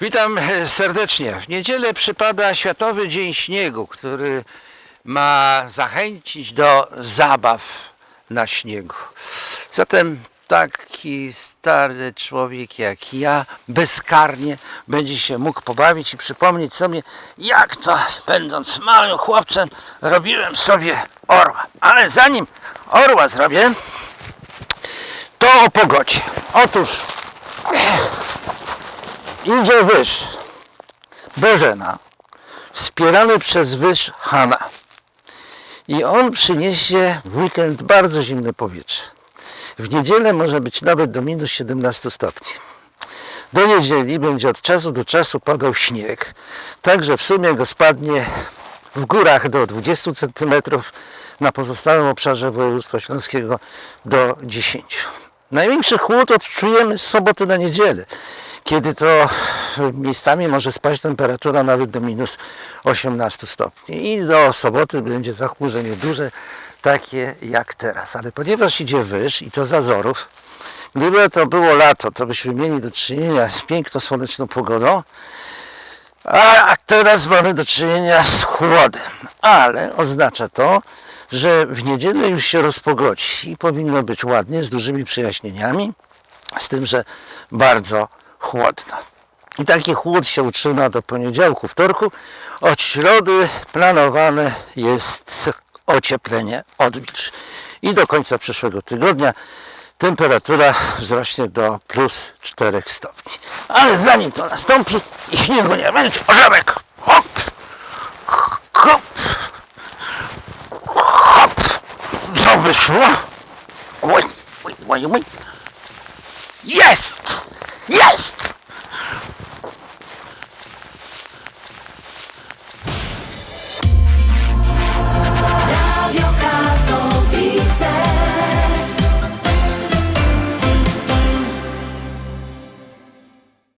Witam e, serdecznie. W niedzielę przypada Światowy Dzień Śniegu, który ma zachęcić do zabaw na śniegu. Zatem taki stary człowiek jak ja bezkarnie będzie się mógł pobawić i przypomnieć sobie, jak to, będąc małym chłopcem, robiłem sobie orła. Ale zanim orła zrobię, to o pogodzie. Otóż idzie wyż Bożena, wspierany przez wyż Hana. I on przyniesie w weekend bardzo zimne powietrze. W niedzielę może być nawet do minus 17 stopni. Do niedzieli będzie od czasu do czasu padał śnieg, także w sumie go spadnie w górach do 20 cm, na pozostałym obszarze województwa śląskiego do 10. Największy chłód odczujemy z soboty na niedzielę, kiedy to miejscami może spaść temperatura nawet do minus 18 stopni. I do soboty będzie zachmurzenie duże, takie jak teraz. Ale ponieważ idzie wyż i to z Azorów, gdyby to było lato, to byśmy mieli do czynienia z piękną, słoneczną pogodą, a teraz mamy do czynienia z chłodem. Ale oznacza to, że w niedzielę już się rozpogodzi i powinno być ładnie, z dużymi przejaśnieniami, z tym, że bardzo chłodno. I taki chłód się utrzyma do poniedziałku, wtorku. Od środy planowane jest ocieplenie, odwilż. I do końca przyszłego tygodnia temperatura wzrośnie do plus 4 stopni. Ale zanim to nastąpi i śniegu nie będzie, orzełek, hop, hop, hop, co wyszło? Oj, oj, oj, oj. Jest! Jest!